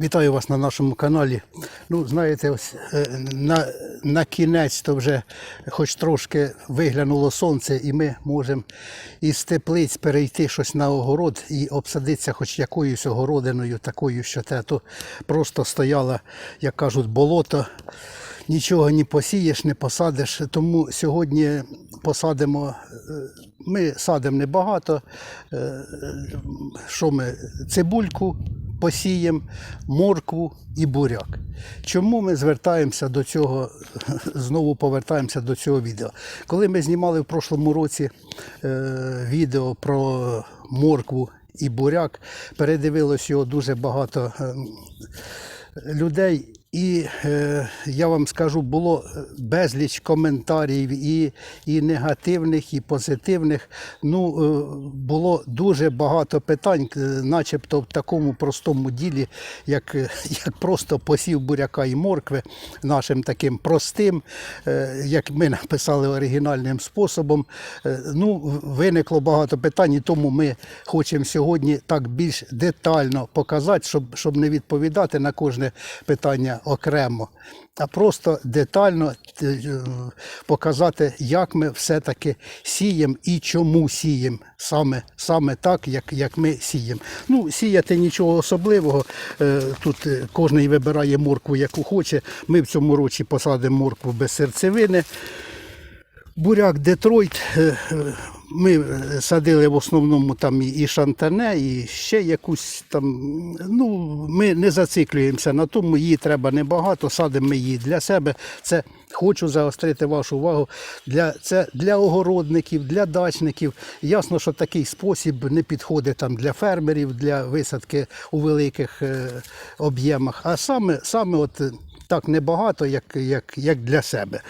Вітаю вас на нашому каналі. Ну, знаєте, ось е, на, на кінець то вже хоч трошки виглянуло сонце, і ми можемо із теплиць перейти щось на огород і обсадитися хоч якоюсь огородиною, такою, що те то просто стояло, як кажуть, болото. Нічого не посієш, не посадиш. Тому сьогодні посадимо. е, Ми садимо небагато. Е, Що ми? Цибульку посіємо, моркву і буряк. Чому ми звертаємося до цього, знову повертаємося до цього відео? Коли ми знімали в прошлому році е, відео про моркву і буряк, передивилось його дуже багато е, людей. І е, я вам скажу, було безліч коментарів і, і негативних, і позитивних. Ну, е, було дуже багато питань, е, начебто в такому простому ділі, як, е, як просто посів буряка і моркви, нашим таким простим, е, як ми написали оригінальним способом. Е, ну, виникло багато питань, і тому ми хочемо сьогодні так більш детально показати, щоб, щоб не відповідати на кожне питання окремо, а просто детально е, показати, як ми все-таки сіємо і чому сіємо саме, саме так, як, як ми сіємо. Ну, сіяти нічого особливого. Е, Тут е, кожен вибирає моркву, яку хоче. Ми в цьому році посадимо моркву без серцевини. Буряк Детройт. е, е, Ми садили в основному там і- шантане, і ще якусь там. Ну, ми не зациклюємося на тому, її треба небагато, садимо ми її для себе. Це хочу заострити вашу увагу. Для, це для огородників, для дачників. Ясно, що такий спосіб не підходить там для фермерів, для висадки у великих е, об'ємах. А саме, саме от так небагато, як, як, як для себе.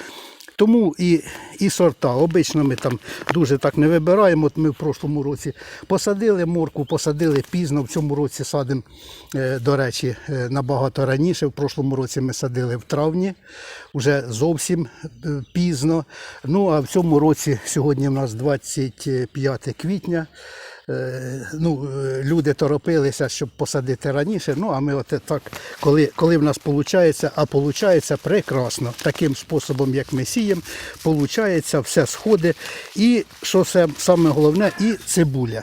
Тому і, і сорта. Обично ми там дуже так не вибираємо. От ми в прошлому році посадили морку, посадили пізно. В цьому році садимо, е, до речі, е, набагато раніше. В прошлому році ми садили в травні, вже зовсім е, пізно. Ну а в цьому році сьогодні в нас 25 квітня. Е, ну, е, люди торопилися, щоб посадити раніше. Ну, а ми от так, коли, коли в нас виходить, а виходить прекрасно. Таким способом, як ми сіємо, виходить, все сходить. І що саме головне, і цибуля.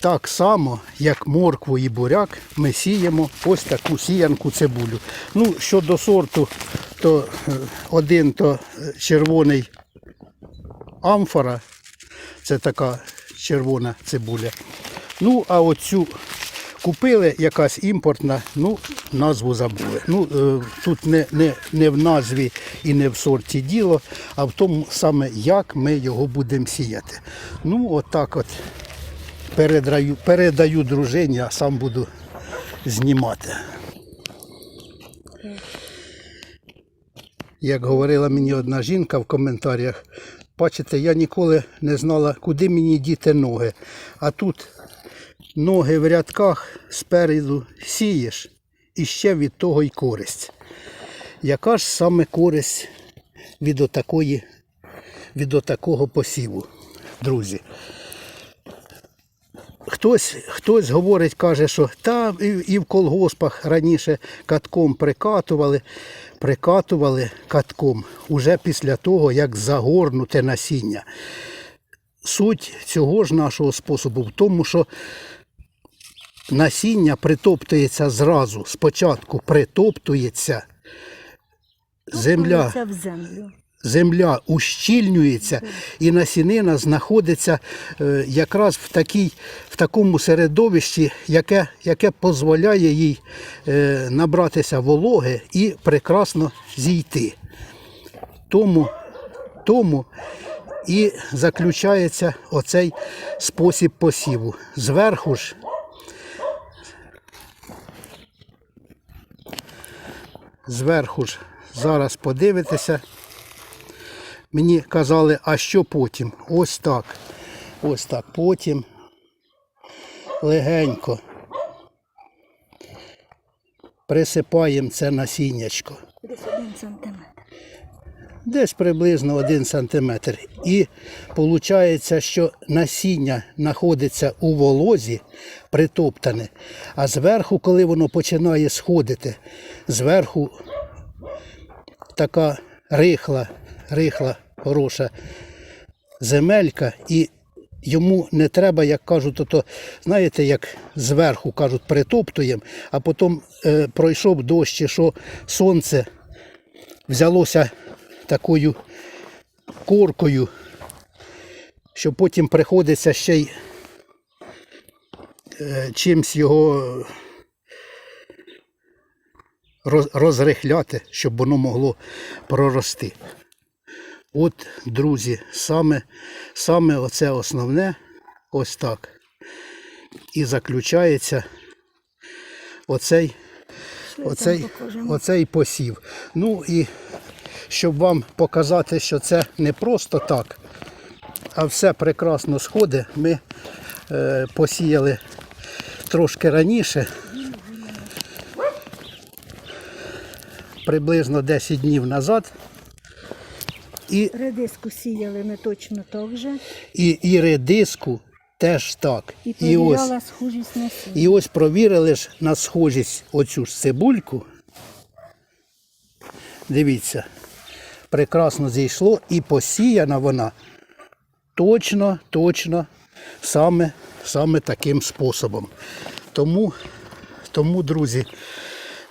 Так само, як моркву і буряк, ми сіємо ось таку сіянку цибулю. Ну, щодо сорту, то е, один то червоний амфора, це така червона цибуля. Ну, а оцю купили якась імпортна, ну, назву забули. Ну, е, тут не, не, не в назві і не в сорті діло, а в тому саме, як ми його будемо сіяти. Ну, отак от передаю, передаю дружині, а сам буду знімати. Як говорила мені одна жінка в коментарях, бачите, я ніколи не знала, куди мені діти ноги. А тут ноги в рядках спереду сієш і ще від того й користь. Яка ж саме користь від отакої, від отакого посіву, друзі? Хтось, хтось говорить, каже, що та і, і в колгоспах раніше катком прикатували, прикатували катком уже після того, як загорнуте насіння. Суть цього ж нашого способу в тому, що насіння притоптується зразу. Спочатку притоптується, земля в землю. Земля ущільнюється і насінина знаходиться е, якраз в, такій, в такому середовищі, яке, яке дозволяє їй е, набратися вологи і прекрасно зійти. Тому, тому і заключається оцей спосіб посіву. Зверху ж зверху ж зараз подивитися. Мені казали, а що потім? Ось так. Ось так. Потім легенько присипаємо це насіннячко. Десь один сантиметр. десь приблизно 1 см. І виходить, що насіння знаходиться у волозі, притоптане, а зверху, коли воно починає сходити, зверху така рихла, рихла, хороша земелька, і йому не треба, як кажуть, то, знаєте, як зверху кажуть, притоптуємо, а потім е, пройшов дощ, що сонце взялося такою коркою, що потім приходиться ще й е, чимсь його розрихляти, щоб воно могло прорости. От, друзі, саме, саме оце основне, ось так. І заключається оцей, оцей, оцей посів. Ну і щоб вам показати, що це не просто так, а все прекрасно сходить, ми е, посіяли трошки раніше. Приблизно 10 днів назад. І Редиску сіяли ми точно так же. І, і редиску теж так. І І ось, схожість на сіль. і ось провірили ж на схожість оцю ж цибульку. Дивіться, прекрасно зійшло і посіяна вона точно, точно саме, саме таким способом. Тому, тому, друзі,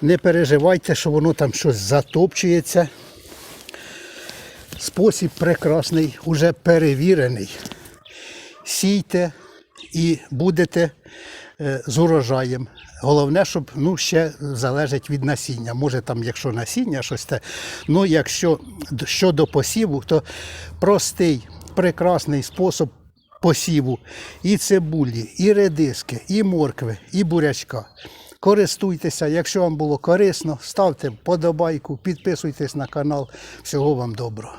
не переживайте, що воно там щось затопчується. Спосіб прекрасний, уже перевірений. Сійте і будете е, з урожаєм. Головне, щоб ну, ще залежить від насіння. Може там, якщо насіння щось те. Ну, якщо щодо посіву, то простий, прекрасний спосіб посіву і цибулі, і редиски, і моркви, і бурячка. Користуйтеся, якщо вам було корисно, ставте вподобайку, підписуйтесь на канал. Всього вам доброго.